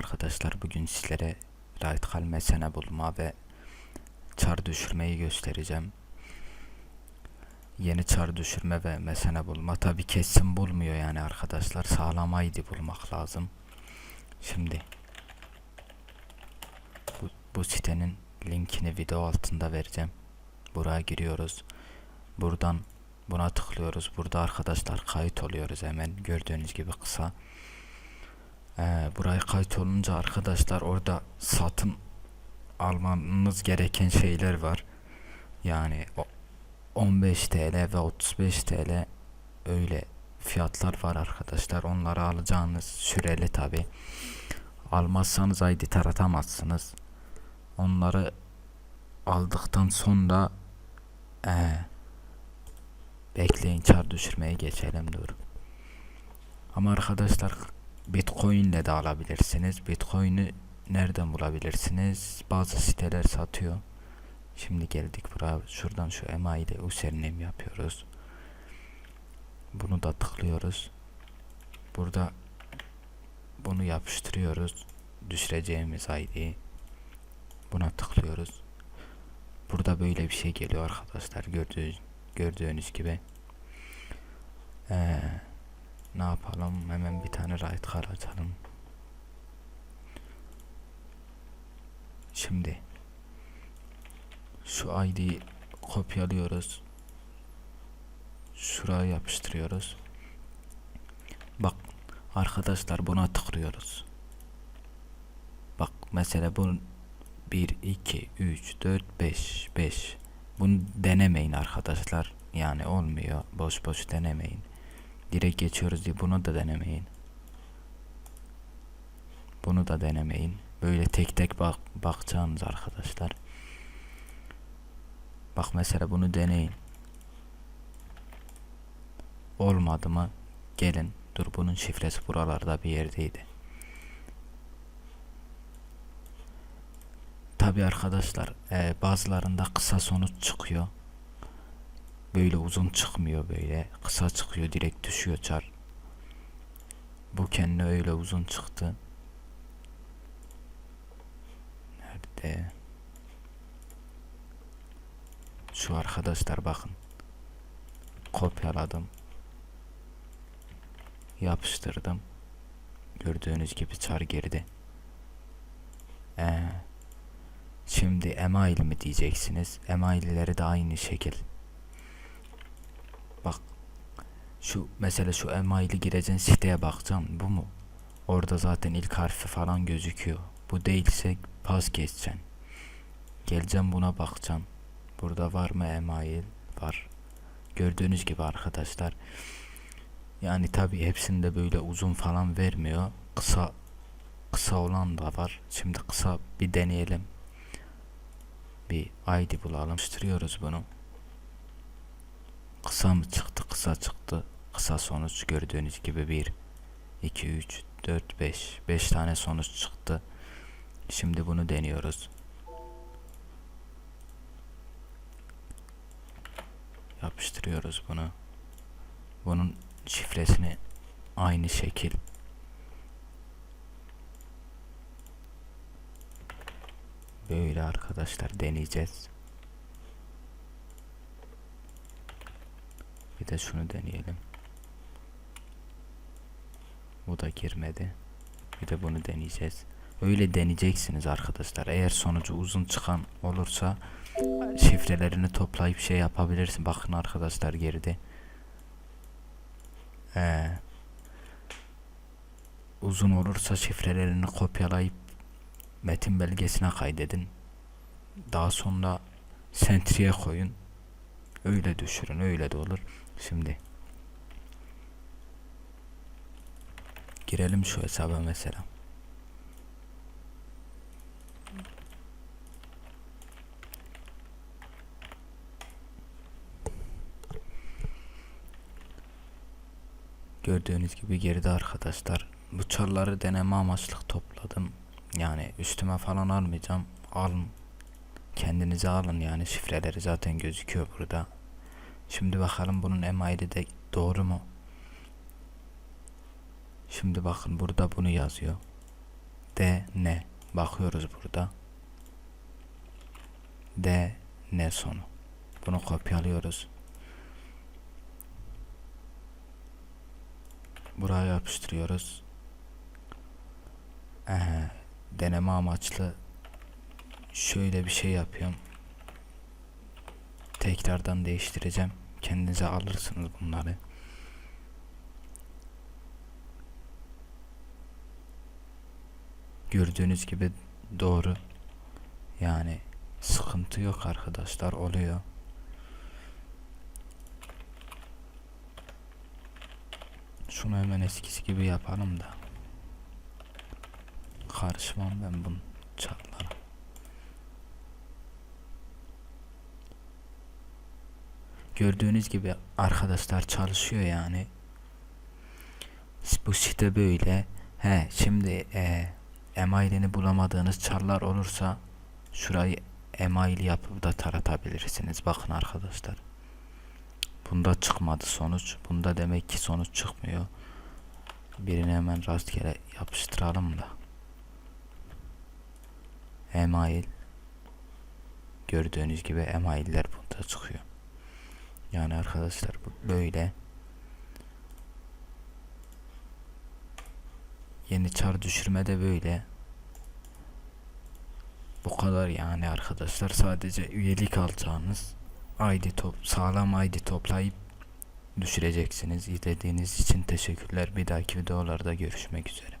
arkadaşlar. Bugün sizlere radikal mesene bulma ve çar düşürmeyi göstereceğim. Yeni çar düşürme ve mesene bulma tabi kesin bulmuyor yani arkadaşlar. Sağlam ID bulmak lazım. Şimdi bu, bu sitenin linkini video altında vereceğim. Buraya giriyoruz. Buradan buna tıklıyoruz. Burada arkadaşlar kayıt oluyoruz hemen. Gördüğünüz gibi kısa. Ee, buraya kayıt olunca arkadaşlar orada satın almanız gereken şeyler var. Yani o 15 TL ve 35 TL öyle fiyatlar var arkadaşlar. Onları alacağınız süreli tabi. Almazsanız ID taratamazsınız. Onları aldıktan sonra ee, bekleyin çar düşürmeye geçelim dur. Ama arkadaşlar Bitcoin ile de alabilirsiniz. Bitcoin'i nereden bulabilirsiniz? Bazı siteler satıyor. Şimdi geldik buraya. Şuradan şu EMA ile username yapıyoruz. Bunu da tıklıyoruz. Burada bunu yapıştırıyoruz. Düşüreceğimiz ID'yi. Buna tıklıyoruz. Burada böyle bir şey geliyor arkadaşlar. Gördüğünüz, gördüğünüz gibi. Ee, ne yapalım? Hemen bir tane right card açalım. Şimdi şu ID'yi kopyalıyoruz. Şuraya yapıştırıyoruz. Bak arkadaşlar buna tıklıyoruz. Bak mesela bu 1 2 3 4 5 5 bunu denemeyin arkadaşlar. Yani olmuyor. Boş boş denemeyin. Direkt geçiyoruz diye bunu da denemeyin. Bunu da denemeyin. Böyle tek tek bak bakacağınız arkadaşlar. Bak mesela bunu deneyin. Olmadı mı? Gelin. Dur bunun şifresi buralarda bir yerdeydi. Tabi arkadaşlar e, bazılarında kısa sonuç çıkıyor. Böyle uzun çıkmıyor böyle. Kısa çıkıyor direkt düşüyor çar. Bu kendi öyle uzun çıktı. Nerede? Şu arkadaşlar bakın. Kopyaladım. Yapıştırdım. Gördüğünüz gibi çar girdi. Ee, şimdi email mi diyeceksiniz? Emailleri de aynı şekil. Bak. Şu mesela şu emaili gireceksin siteye bakacaksın. Bu mu? Orada zaten ilk harfi falan gözüküyor. Bu değilse pas geçeceksin. Geleceğim buna bakacaksın. Burada var mı email? Var. Gördüğünüz gibi arkadaşlar. Yani tabi hepsinde böyle uzun falan vermiyor. Kısa kısa olan da var. Şimdi kısa bir deneyelim. Bir ID bulalım. Yapıştırıyoruz bunu. Kısa mı çıktı? Kısa çıktı. Kısa sonuç gördüğünüz gibi 1 2 3 4 5 5 tane sonuç çıktı. Şimdi bunu deniyoruz. Yapıştırıyoruz bunu. Bunun şifresini aynı şekil böyle arkadaşlar deneyeceğiz. Bir de şunu deneyelim. Bu da girmedi. Bir de bunu deneyeceğiz. Öyle deneyeceksiniz arkadaşlar. Eğer sonucu uzun çıkan olursa şifrelerini toplayıp şey yapabilirsin. Bakın arkadaşlar girdi. Ee, uzun olursa şifrelerini kopyalayıp metin belgesine kaydedin. Daha sonra sentriye koyun. Öyle düşürün. Öyle de olur. Şimdi girelim şu hesaba mesela. Gördüğünüz gibi geride arkadaşlar. Bu çarları deneme amaçlı topladım. Yani üstüme falan almayacağım. Alın. Kendinize alın yani şifreleri zaten gözüküyor burada. Şimdi bakalım bunun emaili de doğru mu? Şimdi bakın burada bunu yazıyor. D N bakıyoruz burada. D N sonu. Bunu kopyalıyoruz. Buraya yapıştırıyoruz. Ee, deneme amaçlı şöyle bir şey yapıyorum. Tekrardan değiştireceğim. Kendinize alırsınız bunları. Gördüğünüz gibi doğru. Yani sıkıntı yok arkadaşlar oluyor. Şunu hemen eskisi gibi yapalım da. Karışmam ben bunun çatlara. Gördüğünüz gibi arkadaşlar çalışıyor yani. Bu site böyle. He şimdi e, emailini bulamadığınız çarlar olursa şurayı email yapıp da taratabilirsiniz. Bakın arkadaşlar. Bunda çıkmadı sonuç. Bunda demek ki sonuç çıkmıyor. Birini hemen rastgele yapıştıralım da. Email. Gördüğünüz gibi emailler bunda çıkıyor. Yani arkadaşlar bu böyle. Yeni çar düşürme de böyle. Bu kadar yani arkadaşlar sadece üyelik alacağınız ID top sağlam ID toplayıp düşüreceksiniz. İzlediğiniz için teşekkürler. Bir dahaki videolarda görüşmek üzere.